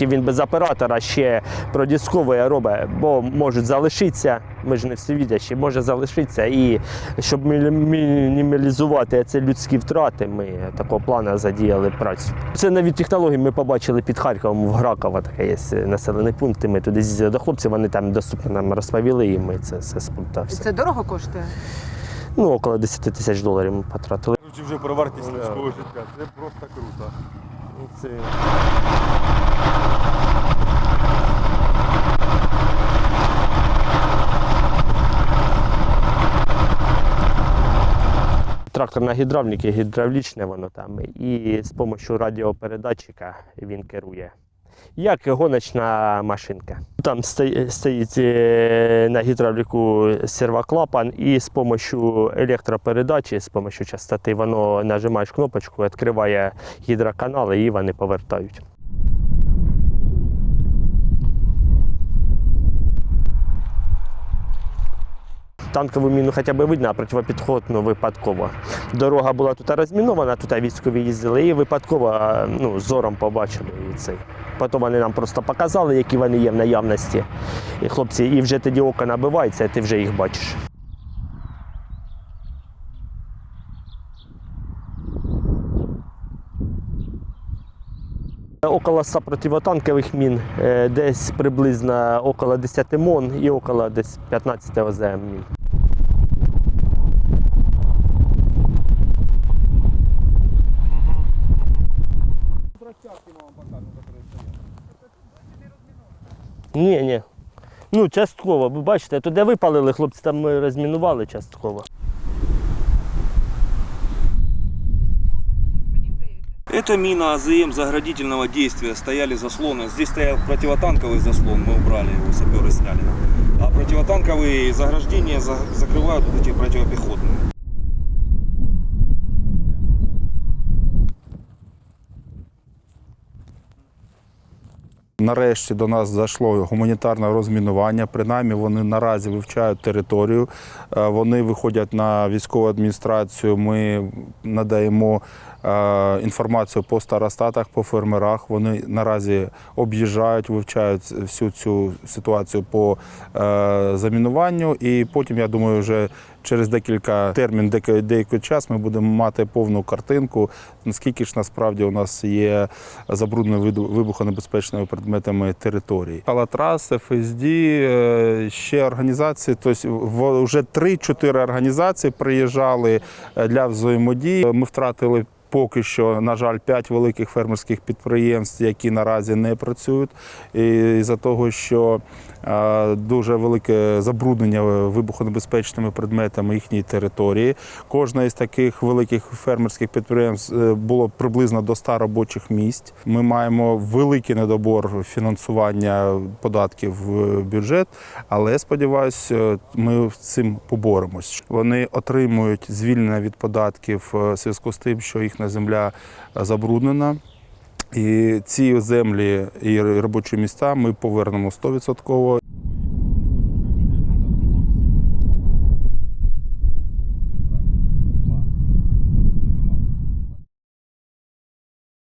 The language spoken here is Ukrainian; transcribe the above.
проєкті він без оператора ще продісковує робить, бо можуть залишитися, ми ж не всевідячі, може залишитися. І щоб мінімалізувати ці людські втрати, ми такого плану задіяли працю. Це нові технології ми побачили під Харковом в Граково, таке є населений пункт. і Ми туди з'їздили до хлопців, вони там доступно нам розповіли, і ми це все. Все. Це дорого коштує? Ну, около 10 тисяч доларів ми потратили. Вже про вартість людського життя. Це просто круто. Це... Трактор на гідравліки, гідравлічне воно там, і з допомогою радіопередатчика він керує. Як гоночна машинка. Там стоїть е, на гідравліку сервоклапан, і з допомогою електропередачі, з допомогою частоти, воно нажимаєш кнопочку, відкриває гідроканали і вони повертають. Танкову міну хоча б видно, а протипіхотну випадково. Дорога була тут розмінована, тут військові їздили, і випадково ну, зором побачили і цей. Потім вони нам просто показали, які вони є в наявності. І хлопці, і вже тоді око набивається, і ти вже їх бачиш. Около 100 противотанкових мін, е, десь приблизно около 10 мон і около десь 15 ОЗМ мін. Ні, ні. Ну, частково, ви бачите, то де випалили, хлопці там ми розмінували частково. Это мина АЗМ заградительного действия. Стояли заслоны. Здесь стоял противотанковый заслон, мы убрали его, саперы сняли. А противотанковые заграждения за- закрывают вот эти противопехотные. Нарешті до нас зайшло гуманітарне розмінування. Принаймні вони наразі вивчають територію. Е, Вони виходять на військову адміністрацію. Ми надаємо е, інформацію по старостатах, по фермерах. Вони наразі об'їжджають, вивчають всю цю ситуацію по е, замінуванню. І потім, я думаю, вже через декілька термін, деякий, час ми будемо мати повну картинку, наскільки ж насправді у нас є забруднені вибухонебезпечними предметами території. Алатрас, ФСД, е, ще організації, тобто вже 3-4 організації приїжджали е, для взаємодії. Ми втратили. Поки що, на жаль, п'ять великих фермерських підприємств, які наразі не працюють, і за того, що е, дуже велике забруднення вибухонебезпечними предметами їхньої території. Кожна із таких великих фермерських підприємств е, було приблизно до 100 робочих місць. Ми маємо великий недобор фінансування податків в бюджет, але сподіваюся, ми з цим поборемось. Вони отримують звільнення від податків е, в зв'язку з тим, що їхня земля забруднена. І ці землі і робочі місця ми повернемо 100%.